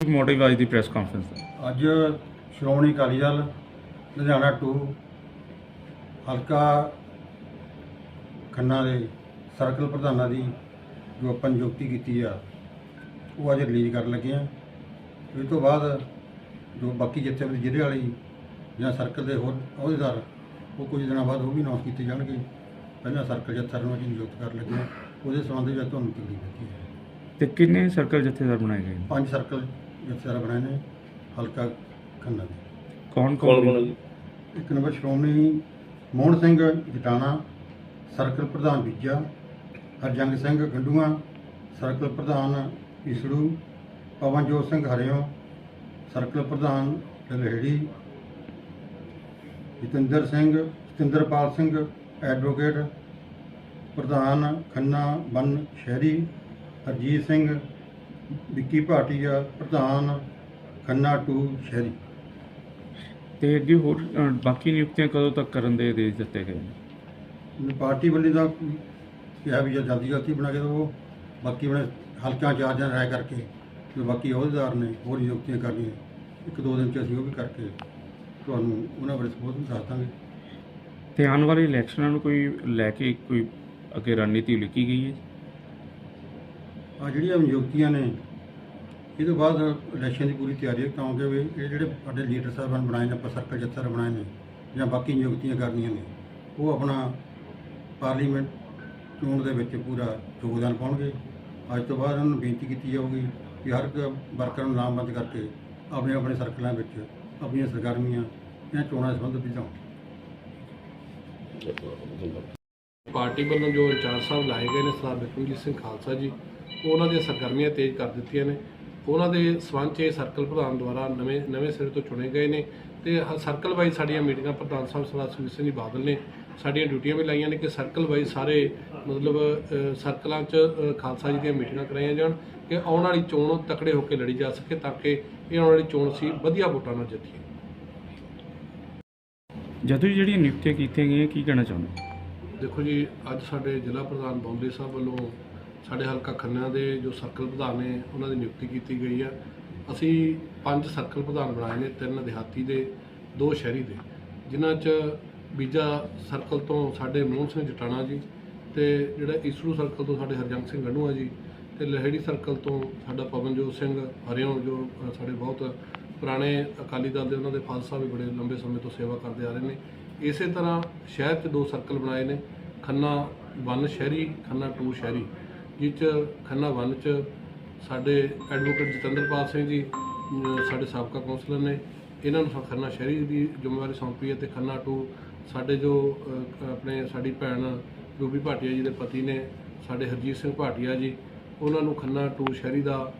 Motive ਅੱਜ ਦੀ press conference ਅੱਜ ਸ਼੍ਰੋਮਣੀ ਅਕਾਲੀ ਦਲ ਲੁਧਿਆਣਾ 2 ਹਲਕਾ ਖੰਨਾ ਦੇ ਸਰਕਲ ਪ੍ਰਧਾਨਾਂ ਦੀ ਜੋ ਆਪਾਂ ਨਿਯੁਕਤੀ ਕੀਤੀ ਆ ਉਹ ਅੱਜ ਰਿਲੀਜ਼ ਕਰਨ ਲੱਗੇ ਆ। ਇਸ ਤੋਂ ਬਾਅਦ ਜੋ ਬਾਕੀ ਜਿੱਥੇ ਵੀ ਜ਼ਿਲ੍ਹੇ ਵਾਲੀ ਜਾਂ ਸਰਕਲ ਦੇ ਹੋਰ ਅਹੁਦੇਦਾਰ ਉਹ ਕੁਝ ਦਿਨਾਂ ਬਾਅਦ ਉਹ ਵੀ ਅਨਾਉਂਸ ਕੀਤੇ ਜਾਣਗੇ। ਪਹਿਲਾਂ ਸਰਕਲ ਜੱਥਾ ਨੂੰ ਅਸੀਂ ਨਿਯੁਕਤ ਕਰਨ ਲੱਗੇ ਆ। ਉਹਦੇ ਸੰਬੰਧ ਵਿੱਚ ਤੁਹਾਨੂੰ ਤਕਲੀਫ ਦਿੱਤੀ ਹੈ। ਤੇ ਕਿੰਨੇ ਸਰਕਲ ਜਥੇਦਾਰ ਬਣਾਏ ਗਏ? ਪੰਜ ਸਰਕਲ ਜੱਥੇਦਾਰ ਬਣਾਏ ਨੇ ਹਲਕਾ ਖੰਨਾ ਦੇ। ਕੌਣ ਕੌਣ ਇੱਕ ਨੰਬਰ ਸ਼੍ਰੋਮਣੀ ਮੋਹਨ ਸਿੰਘ ਜਟਾਣਾ ਸਰਕਲ ਪ੍ਰਧਾਨ ਬੀਜਾ ਹਰਜੰਗ ਸਿੰਘ ਗੰਡੂਆ ਸਰਕਲ ਪ੍ਰਧਾਨ ਈਸੜੂ ਪਵਨਜੋਤ ਸਿੰਘ ਹਰਿਓ ਸਰਕਲ ਪ੍ਰਧਾਨ ਲਹਿੜੀ ਜਤਿੰਦਰ ਸਿੰਘ ਜਤਿੰਦਰਪਾਲ ਸਿੰਘ ਐਡਵੋਕੇਟ ਪ੍ਰਧਾਨ ਖੰਨਾ ਬਨ ਸ਼ਹਿਰੀ ਹਰਜੀਤ ਸਿੰਘ ਵਿੱਕੀ ਭਾਟੀਆ ਪ੍ਰਧਾਨ ਖੰਨਾ 2 ਸ਼ਹਿਰੀ। ਤੇ ਅੱਗੇ ਹੋਰ ਅ, ਬਾਕੀ ਨਿਯੁਕਤੀਆਂ ਕਦੋਂ ਤੱਕ ਕਰਨ ਦੇ ਆਦੇਸ਼ ਦਿੱਤੇ ਗਏ ਨੇ? ਪਾਰਟੀ ਵੱਲੋਂ ਦਾ ਕਿਹਾ ਵੀ ਜੇ ਜਲਦੀ ਜਲਦੀ ਬਣਾ ਕੇ ਦਿਓ ਬਾਕੀ ਆਪਣੇ ਹਲਕਿਆਂ ਚਾਰਜਾਂ ਰਾਇ ਕਰਕੇ ਜੋ ਬਾਕੀ ਅਹੁਦੇਦਾਰ ਨੇ ਹੋਰ ਨਿਯੁਕਤੀਆਂ ਕਰਨੀਆਂ ਇੱਕ ਦੋ ਦਿਨ ਚ ਅਸੀਂ ਉਹ ਵੀ ਕਰਕੇ ਤੁਹਾਨੂੰ ਉਹਨਾਂ ਬਾਰੇ ਸਪੋਰਟ ਵੀ ਦੱਸ ਦਾਂਗੇ। ਤੇ ਆਉਣ ਵਾਲੇ ਇਲੈਕਸ਼ਨਾਂ ਨੂੰ ਕੋਈ ਲੈ ਕੇ ਕੋਈ ਅੱਗੇ ਰਣਨੀਤੀ ਲਿਖੀ ਗਈ ਹੈ? ਆ ਜਿਹੜੀਆਂ ਨਿਯੁਕਤੀਆਂ ਨੇ ਇਹ ਤੋਂ ਬਾਅਦ ਇਲੈਕਸ਼ਨ ਦੀ ਪੂਰੀ ਤਿਆਰੀ ਹੈ ਕਿਉਂਕਿ ਵੀ ਇਹ ਜਿਹੜੇ ਸਾਡੇ ਲੀਡਰ ਸਾਹਿਬਾਨ ਬਣਾਏ ਨੇ ਆਪਾਂ ਸਰਕਲ ਜੱਥਰ ਬਣਾਏ ਨੇ ਜਾਂ ਬਾਕੀ ਨਿਯੁਕਤੀਆਂ ਕਰਨੀਆਂ ਨੇ ਉਹ ਆਪਣਾ ਪਾਰਲੀਮੈਂਟ ਚੋਣ ਦੇ ਵਿੱਚ ਪੂਰਾ ਯੋਗਦਾਨ ਪਾਉਣਗੇ। ਅੱਜ ਤੋਂ ਬਾਅਦ ਉਹਨਾਂ ਨੂੰ ਬੇਨਤੀ ਕੀਤੀ ਜਾਊਗੀ ਕਿ ਹਰ ਇੱਕ ਵਰਕਰ ਨੂੰ ਨਾਮਬੰਦ ਕਰਕੇ ਆਪਣੇ ਆਪਣੇ ਸਰਕਲਾਂ ਵਿੱਚ ਆਪਣੀਆਂ ਸਰਗਰਮੀਆਂ ਜਾਂ ਚੋਣਾਂ ਸੰਬੰਧ ਵਿੱਚ ਲਿਜਾਉਣ ਪਾਰਟੀ ਵੱਲੋਂ ਜੋ ਇੰਚਾਰਜ ਸਾਹਿਬ ਲਾਏ ਗਏ ਨੇ, ਸਰਦਾਰ ਬਿਕਰਮਜੀਤ ਸਿੰਘ ਖਾਲਸਾ ਜੀ, ਉਹਨਾਂ ਦੀਆਂ ਸਰਗਰਮੀਆਂ ਤੇਜ਼ ਕਰ ਦਿੱਤੀਆਂ ਨੇ। ਉਹਨਾਂ ਦੇ ਸਬੰਧ ਇਹ ਸਰਕਲ ਪ੍ਰਧਾਨ ਦੁਆਰਾ ਨਵੇਂ ਨਵੇਂ ਸਿਰੇ ਤੋਂ ਚੁਣੇ ਗਏ ਨੇ ਤੇ ਸਰਕਲ ਵਾਈਜ਼ ਸਾਡੀਆਂ ਮੀਟਿੰਗਾਂ ਪ੍ਰਧਾਨ ਸਾਹਿਬ ਸਰਦਾਰ ਸੁਖਬੀਰ ਸਿੰਘ ਜੀ ਬਾਦਲ ਨੇ ਸਾਡੀਆਂ ਡਿਊਟੀਆਂ ਵੀ ਲਾਈਆਂ ਨੇ ਕਿ ਸਰਕਲ ਵਾਈਜ਼ ਸਾਰੇ ਮਤਲਬ ਸਰਕਲਾਂ 'ਚ ਖਾਲਸਾ ਜੀ ਦੀਆਂ ਮੀਟਿੰਗਾਂ ਕਰਾਈਆਂ ਜਾਣ ਕਿ ਆਉਣ ਵਾਲੀ ਚੋਣ ਤਕੜੇ ਹੋ ਕੇ ਲੜੀ ਜਾ ਸਕੇ ਤਾਂ ਕਿ ਇਹ ਆਉਣ ਵਾਲੀ ਚੋਣ ਸੀ ਵਧੀਆ ਵੋਟਾਂ ਨਾਲ ਜਿੱਤੀਏ। ਜਦੋਂ ਹੀ ਜਿਹੜੀਆਂ ਨਿਯੁਕਤੀਆਂ ਕੀਤੀਆਂ ਗਈਆਂ ਕੀ ਕਹਿਣਾ ਚਾਹੁੰਦੇ ਦੇਖੋ ਜੀ ਅੱਜ ਸਾਡੇ ਜ਼ਿਲ੍ਹਾ ਪ੍ਰਧਾਨ ਬੌਂਦੇ ਸਾਹਿਬ ਵੱਲੋਂ ਸਾਡੇ ਹਲਕਾ ਖੰਨਾ ਦੇ ਜੋ ਸਰਕਲ ਪ੍ਰਧਾਨ ਨੇ ਉਹਨਾਂ ਦੀ ਨਿਯੁਕਤੀ ਕੀਤੀ ਗਈ ਆ। ਅਸੀਂ ਪੰਜ ਸਰਕਲ ਪ੍ਰਧਾਨ ਬਣਾਏ ਨੇ ਤਿੰਨ ਦਿਹਾਤੀ ਦੇ ਦੋ ਸ਼ਹਿਰੀ ਦੇ ਜਿਨ੍ਹਾਂ 'ਚ ਬੀਜਾ ਸਰਕਲ ਤੋਂ ਸਾਡੇ ਮੋਹਨ ਸਿੰਘ ਜਟਾਣਾ ਜੀ ਤੇ ਜਿਹੜਾ ਈਸਰੂ ਸਰਕਲ ਤੋਂ ਸਾਡੇ ਹਰਜੰਗ ਸਿੰਘ ਗੰਡੂਆ ਜੀ ਤੇ ਲਹਿੜੀ ਸਰਕਲ ਤੋਂ ਸਾਡਾ ਪਵਨਜੋਤ ਸਿੰਘ ਹਰਿਓਂ ਜੋ ਸਾਡੇ ਬਹੁਤ ਪੁਰਾਣੇ ਅਕਾਲੀ ਦਲ ਦੇ ਉਹਨਾਂ ਦੇ ਫਾਦਰ ਸਾਹਿਬ ਵੀ ਬੜੇ ਲੰਬੇ ਸਮੇਂ ਤੋਂ ਸੇਵਾ ਕਰਦੇ ਆ ਰਹੇ ਨੇ। ਇਸੇ ਤਰ੍ਹਾਂ ਸ਼ਹਿਰ 'ਚ ਦੋ ਸਰਕਲ ਬਣਾਏ ਨੇ, ਖੰਨਾ 1 ਸ਼ਹਿਰੀ, ਖੰਨਾ 2 ਸ਼ਹਿਰੀ ਜਿਸ 'ਚ ਖੰਨਾ 1 'ਚ ਸਾਡੇ ਐਡਵੋਕੇਟ ਜਤਿੰਦਰਪਾਲ ਸਿੰਘ ਜੀ ਸਾਡੇ ਸਾਬਕਾ ਕੌਂਸਲਰ ਨੇ। ਇਹਨਾਂ ਨੂੰ ਖੰਨਾ ਸ਼ਹਿਰੀ ਦੀ ਜ਼ਿੰਮੇਵਾਰੀ ਸੌਂਪੀ ਹੈ ਤੇ ਖੰਨਾ 2 ਸਾਡੇ ਜੋ ਆਪਣੇ ਸਾਡੀ ਭੈਣ ਰੂਬੀ ਭਾਟੀਆ ਜੀ ਦੇ ਪਤੀ ਨੇ, ਸਾਡੇ ਹਰਜੀਤ ਸਿੰਘ ਭਾਟੀਆ ਜੀ, ਉਹਨਾਂ ਨੂੰ ਖੰਨਾ ਟੂ ਸ਼ਹਿਰੀ ਦਾ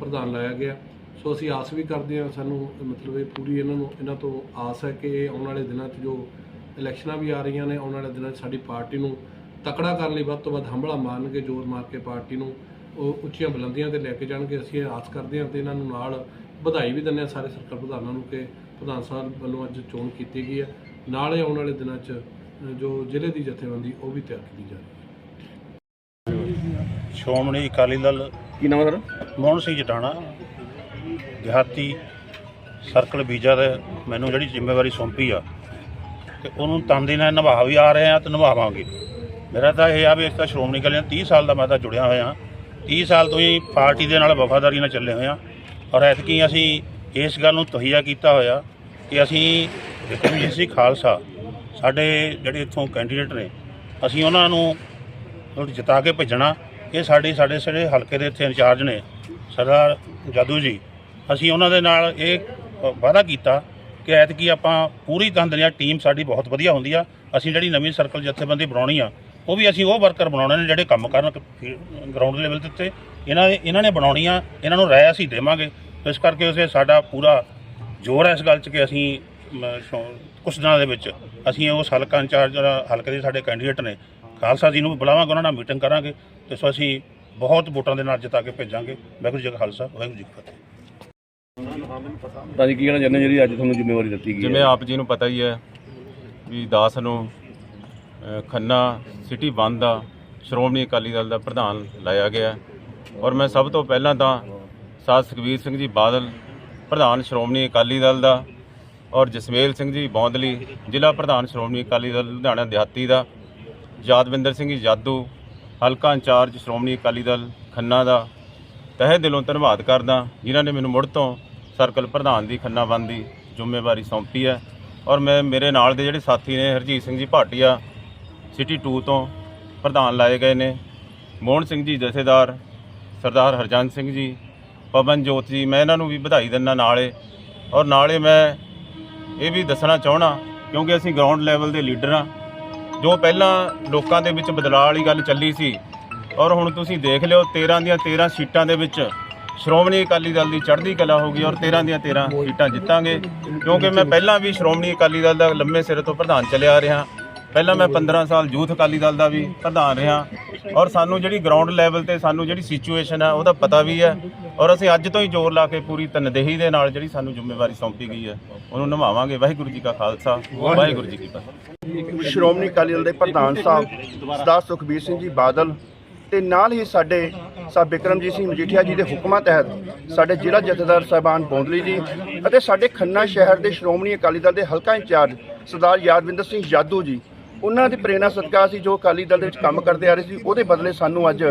ਪ੍ਰਧਾਨ ਲਾਇਆ ਗਿਆ। ਸੋ ਅਸੀਂ ਆਸ ਵੀ ਕਰਦੇ ਹਾਂ, ਸਾਨੂੰ ਮਤਲਬ ਇਹ ਪੂਰੀ ਇਹਨਾਂ ਨੂੰ, ਇਹਨਾਂ ਤੋਂ ਆਸ ਹੈ ਕਿ ਇਹ ਆਉਣ ਵਾਲੇ ਦਿਨਾਂ 'ਚ ਜੋ ਇਲੈਕਸ਼ਨਾਂ ਵੀ ਆ ਰਹੀਆਂ ਨੇ, ਆਉਣ ਵਾਲੇ ਦਿਨਾਂ 'ਚ ਸਾਡੀ ਪਾਰਟੀ ਨੂੰ ਤਕੜਾ ਕਰਨ ਲਈ ਵੱਧ ਤੋਂ ਵੱਧ ਹੰਭਲਾ ਮਾਰਨਗੇ, ਜ਼ੋਰ ਮਾਰ ਕੇ ਪਾਰਟੀ ਨੂੰ ਉਹ ਉੱਚੀਆਂ ਬੁਲੰਦੀਆਂ ਤੇ ਲੈ ਕੇ ਜਾਣਗੇ। ਅਸੀਂ ਆਸ ਕਰਦੇ ਹਾਂ ਤੇ ਇਹਨਾਂ ਨੂੰ ਨਾਲ ਵਧਾਈ ਵੀ ਦਿੰਦੇ ਹਾਂ, ਸਾਰੇ ਸਰਕਾਰ ਪ੍ਰਧਾਨਾਂ ਨੂੰ ਕਿ ਪ੍ਰਧਾਨ ਸਾਹਿਬ ਵੱਲੋਂ ਅੱਜ ਚੋਣ ਕੀਤੀ ਗਈ ਹੈ। ਨਾਲ ਹੀ ਆਉਣ ਵਾਲੇ ਦਿਨਾਂ 'ਚ ਜੋ ਜ਼ਿਲ੍ਹੇ ਦੀ ਜਥੇਬੰਦੀ ਉਹ ਵੀ ਤਿਆਰ ਕੀਤੀ ਜਾ ਰਹੀ ਹੈ। ਸ਼੍ਰੋਮਣੀ ਅਕਾਲੀ ਦਲ ਕੀ ਨਾਮ ਸਰ ਮੋਹਨ ਸਿੰਘ ਜਟਾਣਾ ਦਿਹਾਤੀ ਸਰਕਲ ਬੀਜਾ ਦੇ ਮੈਨੂੰ ਜਿਹੜੀ ਜ਼ਿੰਮੇਵਾਰੀ ਸੌਂਪੀ ਆ ਤੇ ਉਹਨੂੰ ਤਨਦੀ ਨਾਲ ਨਿਭਾ ਵੀ ਆ ਰਹੇ ਆ ਤੇ ਨਿਭਾਵਾਂਗੇ। ਮੇਰਾ ਤਾਂ ਇਹ ਆ ਵੀ ਇਸ ਤਾਂ ਸ਼੍ਰੋਮਣੀ ਅਕਾਲੀ ਦਲ 30 ਸਾਲ ਦਾ ਮੈਂ ਤਾਂ ਜੁੜਿਆ ਹੋਇਆ 30 ਸਾਲ ਤੋਂ ਹੀ ਪਾਰਟੀ ਦੇ ਨਾਲ ਵਫਾਦਾਰੀ ਨਾਲ ਚੱਲੇ ਹੋਏ ਆ ਔਰ ਐਤਕੀ ਅਸੀਂ ਇਸ ਗੱਲ ਨੂੰ ਤਹੀਆ ਕੀਤਾ ਹੋਇਆ ਕਿ ਅਸੀਂ ਵਿਕਰਮਜੀਤ ਸਿੰਘ ਖਾਲਸਾ, ਸਾਡੇ ਜਿਹੜੇ ਇੱਥੋਂ ਕੈਂਡੀਡੇਟ ਨੇ, ਅਸੀਂ ਉਹਨਾਂ ਨੂੰ ਜਿਤਾ ਕੇ ਭੇਜਣਾ। ਇਹ ਸਾਡੇ ਸਾਡੇ ਸਾਰੇ ਹਲਕੇ ਦੇ ਇੱਥੇ ਇੰਚਾਰਜ ਨੇ, ਸਰਦਾਰ ਜਾਦੂ ਜੀ। ਅਸੀਂ ਉਹਨਾਂ ਦੇ ਨਾਲ ਇਹ ਵਾਅਦਾ ਕੀਤਾ ਕਿ ਐਤਕੀ ਆਪਾਂ ਪੂਰੀ ਤੰਦਰੀਆ ਟੀਮ ਸਾਡੀ ਬਹੁਤ ਵਧੀਆ ਹੁੰਦੀ ਆ। ਅਸੀਂ ਜਿਹੜੀ ਨਵੀਂ ਸਰਕਲ ਜਥੇਬੰਦੀ ਬਣਾਉਣੀ ਆ, ਉਹ ਵੀ ਅਸੀਂ ਉਹ ਵਰਕਰ ਬਣਾਉਣੇ ਨੇ ਜਿਹੜੇ ਕੰਮ ਕਰਨ ਗਰਾਊਂਡ ਲੈਵਲ ਦੇ ਉੱਤੇ। ਇਹਨਾਂ ਦੇ ਇਹਨਾਂ ਨੇ ਬਣਾਉਣੀਆਂ, ਇਹਨਾਂ ਨੂੰ ਰਾਇ ਅਸੀਂ ਦੇਵਾਂਗੇ। ਇਸ ਕਰਕੇ ਉਸੇ ਸਾਡਾ ਪੂਰਾ ਜ਼ੋਰ ਹੈ ਇਸ ਗੱਲ 'ਚ ਕਿ ਅਸੀਂ ਕੁਛ ਦਿਨਾਂ ਦੇ ਵਿੱਚ ਅਸੀਂ ਉਸ ਹਲਕਾ ਇੰਚਾਰਜ ਜਿਹੜਾ ਹਲਕੇ ਦੇ ਸਾਡੇ ਕੈਂਡੀਡੇਟ ਨੇ ਖਾਲਸਾ ਜੀ ਨੂੰ ਵੀ ਬੁਲਾਵਾਂਗੇ ਉਹਨਾਂ ਨਾਲ ਮੀਟਿੰਗ ਕਰਾਂਗੇ ਤੇ ਸੋ ਅਸੀਂ ਬਹੁਤ ਵੋਟਾਂ ਦੇ ਨਾਲ ਜਿਤਾ ਕੇ ਭੇਜਾਂਗੇ। ਵਾਹਿਗੁਰੂ ਜੀ ਕਾ ਖਾਲਸਾ ਵਾਹਿਗੁਰੂ ਜੀ ਕੀ ਫਤਿਹ। ਤਾਂ ਜੀ ਕੀ ਕਹਿਣਾ ਚਾਹੁੰਦੇ ਜਿਹੜੀ ਅੱਜ ਤੁਹਾਨੂੰ ਜ਼ਿੰਮੇਵਾਰੀ ਦਿੱਤੀ ਗਈ ਜਿਵੇਂ ਆਪ ਜੀ ਨੂੰ ਪਤਾ ਹੀ ਹੈ ਵੀ ਦਾਸ ਨੂੰ ਖੰਨਾ ਸਿਟੀ ਬੰਦ ਦਾ ਸ਼੍ਰੋਮਣੀ ਅਕਾਲੀ ਦਲ ਦਾ ਪ੍ਰਧਾਨ ਲਾਇਆ ਗਿਆ। ਔਰ ਮੈਂ ਸਭ ਤੋਂ ਪਹਿਲਾਂ ਤਾਂ ਸਾਧ ਸੁਖਬੀਰ ਸਿੰਘ ਜੀ ਬਾਦਲ ਪ੍ਰਧਾਨ ਸ਼੍ਰੋਮਣੀ ਅਕਾਲੀ ਦਲ ਦਾ ਔਰ ਜਸਮੇਲ ਸਿੰਘ ਜੀ ਬੌਂਦਲੀ, ਜ਼ਿਲ੍ਹਾ ਪ੍ਰਧਾਨ ਸ਼੍ਰੋਮਣੀ ਅਕਾਲੀ ਦਲ ਲੁਧਿਆਣਾ ਦਿਹਾਤੀ ਦਾ, ਯਾਦਵਿੰਦਰ ਸਿੰਘ ਜੀ ਜਾਦੂ, ਹਲਕਾ ਇੰਚਾਰਜ ਸ਼੍ਰੋਮਣੀ ਅਕਾਲੀ ਦਲ ਖੰਨਾ ਦਾ, ਤਹਿ ਦਿਲੋਂ ਧੰਨਵਾਦ ਕਰਦਾ, ਜਿਨ੍ਹਾਂ ਨੇ ਮੈਨੂੰ ਮੁੜ ਤੋਂ ਸਰਕਲ ਪ੍ਰਧਾਨ ਦੀ ਖੰਨਾ ਬੰਦ ਦੀ ਜ਼ਿੰਮੇਵਾਰੀ ਸੌਂਪੀ ਹੈ। ਔਰ ਮੈਂ, ਮੇਰੇ ਨਾਲ ਦੇ ਜਿਹੜੇ ਸਾਥੀ ਨੇ, ਹਰਜੀਤ ਸਿੰਘ ਜੀ ਭਾਟੀਆ, ਸਿਟੀ 2 ਤੋਂ ਪ੍ਰਧਾਨ ਲਾਏ ਗਏ ਨੇ, ਮੋਹਨ ਸਿੰਘ ਜੀ ਜਥੇਦਾਰ, ਸਰਦਾਰ ਹਰਜਨ ਸਿੰਘ ਜੀ ਪਵਨ ਜੋਤ ਜੀ, ਮੈਂ ਇਹਨਾਂ ਨੂੰ ਵੀ ਵਧਾਈ ਦਿੰਦਾ ਨਾਲੇ। ਔਰ ਨਾਲੇ ਮੈਂ ਇਹ ਵੀ ਦੱਸਣਾ ਚਾਹਣਾ ਕਿਉਂਕਿ ਅਸੀਂ ਗਰਾਊਂਡ ਲੈਵਲ ਦੇ ਲੀਡਰ ਹਾਂ। ਜੋ ਪਹਿਲਾਂ ਲੋਕਾਂ ਦੇ ਵਿੱਚ ਬਦਲਾਅ ਵਾਲੀ ਗੱਲ ਚੱਲੀ ਸੀ, ਔਰ ਹੁਣ ਤੁਸੀਂ ਦੇਖ ਲਿਓ 13 ਦੀਆਂ 13 ਸੀਟਾਂ ਦੇ ਵਿੱਚ ਸ਼੍ਰੋਮਣੀ ਅਕਾਲੀ ਦਲ ਦੀ ਚੜ੍ਹਦੀ ਕਲਾ ਹੋਗੀ ਔਰ 13 ਦੀਆਂ 13 ਸੀਟਾਂ ਜਿੱਤਾਂਗੇ। ਕਿਉਂਕਿ ਮੈਂ ਪਹਿਲਾਂ ਵੀ ਸ਼੍ਰੋਮਣੀ ਅਕਾਲੀ ਦਲ ਦਾ ਲੰਮੇ ਸਿਰੇ ਤੋਂ ਪ੍ਰਧਾਨ ਚੱਲਿਆ ਰਿਹਾ। ਪਹਿਲਾਂ ਮੈਂ 15 ਸਾਲ ਯੂਥ ਅਕਾਲੀ ਦਲ ਦਾ ਵੀ ਪ੍ਰਧਾਨ ਰਿਹਾ। ਔਰ ਸਾਨੂੰ ਜਿਹੜੀ ਗਰਾਊਂਡ ਲੈਵਲ ਤੇ ਸਾਨੂੰ ਜਿਹੜੀ ਸਿਚੁਏਸ਼ਨ ਹੈ ਉਹਦਾ ਪਤਾ ਵੀ ਹੈ। ਔਰ ਅਸੀਂ ਅੱਜ ਤੋਂ ਹੀ ਜ਼ੋਰ ਲਾ ਕੇ ਪੂਰੀ ਤਨਦੇਹੀ ਦੇ ਨਾਲ ਜਿਹੜੀ ਸਾਨੂੰ ਜ਼ਿੰਮੇਵਾਰੀ ਸੌਂਪੀ ਗਈ ਹੈ, ਉਹਨੂੰ ਨਿਭਾਵਾਂਗੇ। ਵਾਹਿਗੁਰੂ ਜੀ ਕਾ ਖਾਲਸਾ, ਵਾਹਿਗੁਰੂ ਜੀ ਕੀ ਫਤਿਹ। ਸ਼੍ਰੋਮਣੀ ਅਕਾਲੀ ਦਲ ਦੇ ਪ੍ਰਧਾਨ ਸਾਹਿਬ, ਸਰਦਾਰ ਸੁਖਬੀਰ ਸਿੰਘ ਜੀ ਬਾਦਲ ਤੇ ਨਾਲ ਹੀ ਸਾਡੇ ਸਾਹਿਬ ਬਿਕਰਮਜੀਤ ਸਿੰਘ ਮਜੀਠੀਆ ਜੀ ਦੇ ਹੁਕਮਾਂ ਤਹਿਤ ਸਾਡੇ ਜ਼ਿਲ੍ਹਾ ਜਥੇਦਾਰ ਸਾਹਿਬਾਨ ਬੌਂਦਲੀ ਜੀ ਅਤੇ ਸਾਡੇ ਖੰਨਾ ਸ਼ਹਿਰ ਦੇ ਸ਼੍ਰੋਮਣੀ ਅਕਾਲੀ ਦਲ ਦੇ ਹਲਕਾ ਇੰਚਾਰਜ ਸਰਦਾਰ ਯਾਦਵਿੰਦਰ ਸਿੰਘ ਜਾਦੂ ਜੀ ਉਹਨਾਂ ਦੀ ਪ੍ਰੇਰਣਾ ਸਦਕਾ ਸੀ ਜੋ ਅਕਾਲੀ ਦਲ ਦੇ ਵਿੱਚ ਕੰਮ ਕਰਦੇ ਆ ਰਹੇ ਸੀ ਉਹਦੇ ਬਦਲੇ ਸਾਨੂੰ ਅੱਜ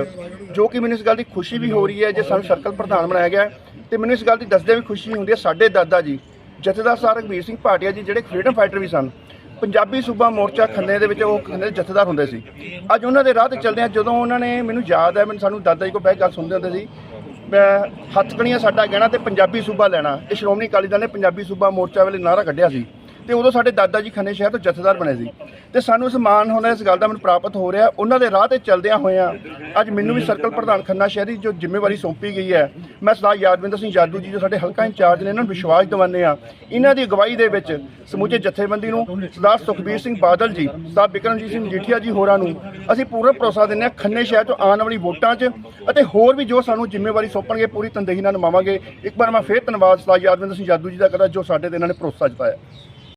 ਜੋ ਕਿ ਮੈਨੂੰ ਇਸ ਗੱਲ ਦੀ ਖੁਸ਼ੀ ਵੀ ਹੋ ਰਹੀ ਹੈ ਜੇ ਸਾਨੂੰ ਸਰਕਲ ਪ੍ਰਧਾਨ ਬਣਾਇਆ ਗਿਆ ਹੈ, ਤੇ ਮੈਨੂੰ ਇਸ ਗੱਲ ਦੀ ਦੱਸਦੇ ਵੀ ਖੁਸ਼ੀ ਹੁੰਦੀ ਹੈ ਸਾਡੇ ਦਾਦਾ ਜੀ ਜਥੇਦਾਰ ਸਾਹਿਬ ਰਘਬੀਰ ਸਿੰਘ ਭਾਟੀਆ ਜੀ ਜਿਹੜੇ ਫਰੀडम ਫਾਈਟਰ ਵੀ ਸਨ ਪੰਜਾਬੀ ਸੂਬਾ ਮੋਰਚਾ ਖੰਨੇ ਦੇ ਵਿੱਚ ਉਹ ਖੰਨੇ ਜਥੇਦਾਰ ਹੁੰਦੇ ਸੀ। ਅੱਜ ਉਹਨਾਂ ਦੇ ਰਾਹ ਤੇ ਚੱਲਦੇ ਆ ਜਦੋਂ ਉਹਨਾਂ ਨੇ ਮੈਨੂੰ ਯਾਦ ਹੈ ਮੈਨੂੰ ਸਾਨੂੰ ਦਾਦਾ ਜੀ ਕੋਲ ਬਹਿ ਗੱਲ ਸੁਣਦੇ ਹੁੰਦੇ ਸੀ ਮੈਂ ਹੱਥਕਣੀਆਂ ਸਾਡਾ ਕਹਿਣਾ ਤੇ ਪੰਜਾਬੀ ਸੂਬਾ ਲੈਣਾ ਇਹ ਸ਼੍ਰੋਮਣੀ ਅਕਾਲੀ ਦਲ ਨੇ ਪੰਜਾਬੀ ਸੂਬਾ ਮੋਰਚਾ ਵੇਲੇ ਨਾਰਾ ਕੱਢਿਆ ਸੀ। ਤੇ ਉਦੋਂ ਸਾਡੇ ਦਾਦਾ ਜੀ ਖੰਨੇ ਸ਼ਹਿਰ ਤੋਂ ਜਥੇਦਾਰ ਬਣੇ ਸੀ। ਤੇ ਸਾਨੂੰ ਇਸ ਮਾਣ ਹੋਣਾ ਇਸ ਗੱਲ ਦਾ ਮੈਨੂੰ ਪ੍ਰਾਪਤ ਹੋ ਰਿਹਾ। ਉਹਨਾਂ ਦੇ ਰਾਹ ਤੇ ਚੱਲਦਿਆਂ ਹੋਇਆਂ ਅੱਜ ਮੈਨੂੰ ਵੀ ਸਰਕਲ ਪ੍ਰਧਾਨ ਖੰਨਾ ਸ਼ਹਿਰੀ ਜੋ ਜ਼ਿੰਮੇਵਾਰੀ ਸੌਂਪੀ ਗਈ ਹੈ, ਮੈਂ ਸਰਦਾਰ ਯਾਦਵਿੰਦਰ ਸਿੰਘ ਜਾਦੂ ਜੀ ਜੋ ਸਾਡੇ ਹਲਕਾ ਇੰਚਾਰਜ ਨੇ, ਇਹਨਾਂ ਨੂੰ ਵਿਸ਼ਵਾਸ ਦਿਵਾਉਂਦੇ ਆ ਇਹਨਾਂ ਦੀ ਅਗਵਾਈ ਦੇ ਵਿੱਚ ਸਮੁੱਚੇ ਜਥੇਬੰਦੀ ਨੂੰ ਸਰਦਾਰ ਸੁਖਬੀਰ ਸਿੰਘ ਬਾਦਲ ਜੀ, ਸਰਦਾਰ ਬਿਕਰਮਜੀਤ ਸਿੰਘ ਜੀਠੀਆ ਜੀ ਹੋਰਾਂ ਨੂੰ ਅਸੀਂ ਪੂਰਾ ਭਰੋਸਾ ਦਿੰਦੇ ਹਾਂ ਖੰਨੇ ਸ਼ਹਿਰ ਤੋਂ ਆਉਣ ਵਾਲੀ ਵੋਟਾਂ 'ਚ ਅਤੇ ਹੋਰ ਵੀ ਜੋ ਸਾਨੂੰ ਜ਼ਿੰਮੇਵਾਰੀ ਸੌਂਪਣਗੇ, ਪੂਰੀ ਤਨਦੇਹੀ ਨਾਲ ਨਿਭਾਵਾਂਗੇ ਇੱਕ ਵਾਰ ਮੈਂ ਫੇਰ ਧੰਨਵਾਦ ਸਰਦਾਰ ਯਾਦਵਿੰਦਰ ਸਿੰਘ ਜਾਦੂ ਜੀ ਦਾ ਕਰਦਾ ਜੋ ਸਾਡੇ ਤੇ ਇਹਨਾਂ ਨੇ ਭਰੋਸਾ ਜਤਾਇਆ।